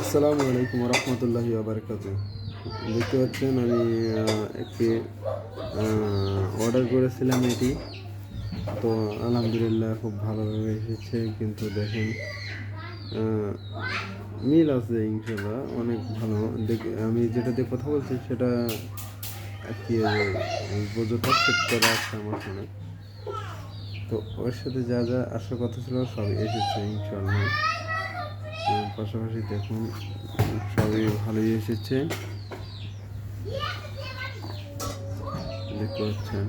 আসসালামু আলাইকুম রহমতুল্লাহি আবরকাত দেখতে পাচ্ছেন আমি একটি অর্ডার করেছিলাম এটি। তো আলহামদুলিল্লাহ খুব ভালোভাবে এসেছে, কিন্তু দেখেন মিল আছে ইনশাল্লাহ অনেক ভালো। আমি যেটা দিয়ে কথা বলছি সেটা কি বোঝোটা সেট করা আছে আমার ফোনে তো ওর সাথে যা যা আসার কথা ছিল সব এসেছে ইনশাল্লাহ পাশাপাশি দেখুন, সবই ভালোই এসেছে। দেখতে পাচ্ছেন?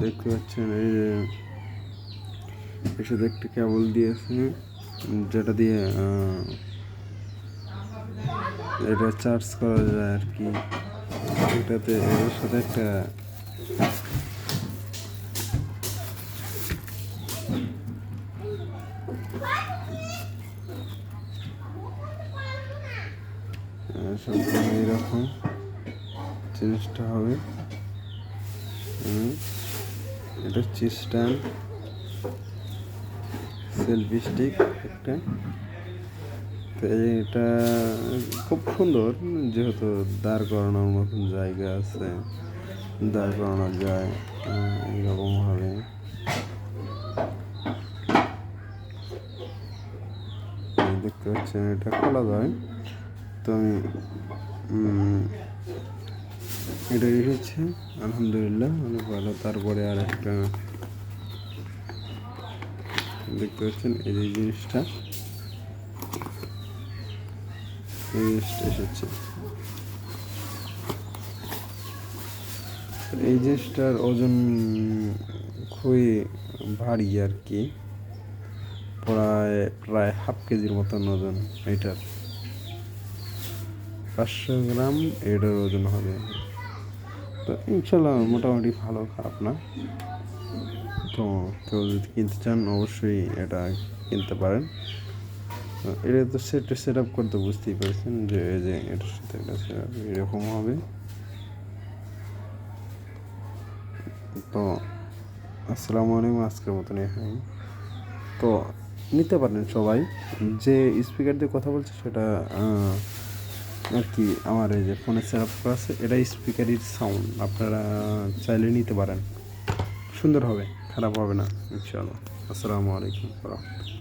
দেখতে পাচ্ছেন, এই যে সাথে একটি কেবল দিয়েছে, যেটা দিয়ে এটা চার্জ করা যায় আর কি। এটাতে এর সাথে একটা সম্পূর্ণ এরকম জিনিসটা হবে। এটা হচ্ছে স্ট্যান্ড সেলফি স্টিক একটা। তো এটা খুব সুন্দর, যেহেতু দাঁড় করানোর মতন জায়গা আছে, দাঁড় করানো যায় এই দেখতে পাচ্ছেন, এটা খোলা যায়। তো আমি এটা এসেছে আলহামদুলিল্লাহ, অনেক ভালো। তারপরে আর একটা দেখতে পাচ্ছেন, এই জিনিসটা। জিনিসটা এসেছে এই জিনিসটার ওজন খুবই ভারী আর কি। প্রায় প্রায় হাফ কেজির মতন ওজন এটার পাঁচশো গ্রাম এটার ওজন হবে। তো ইনশাল্লাহ মোটামুটি ভালো, খারাপ না। তো কেউ যদি কিনতে চান, অবশ্যই এটা কিনতে পারেন। এটা তো সেট সেট আপ করতে বুঝতেই পারছেন যে এই যে এটার সাথে এটা সেট আপ এরকম হবে। তো, আসসালামু আলাইকুম, আজকের মতন এখানে। তো, নিতে পারেন সবাই। যে স্পিকার দিয়ে কথা বলছে সেটা আর কি আমার এই যে ফোনে সেট আপ করা আছে এটা স্পিকারের সাউন্ড আপনারা চাইলে নিতে পারেন। সুন্দর হবে, খারাপ হবে না, ইনশাআল্লাহ। আসসালামু আলাইকুম রহমতুল্লাহ।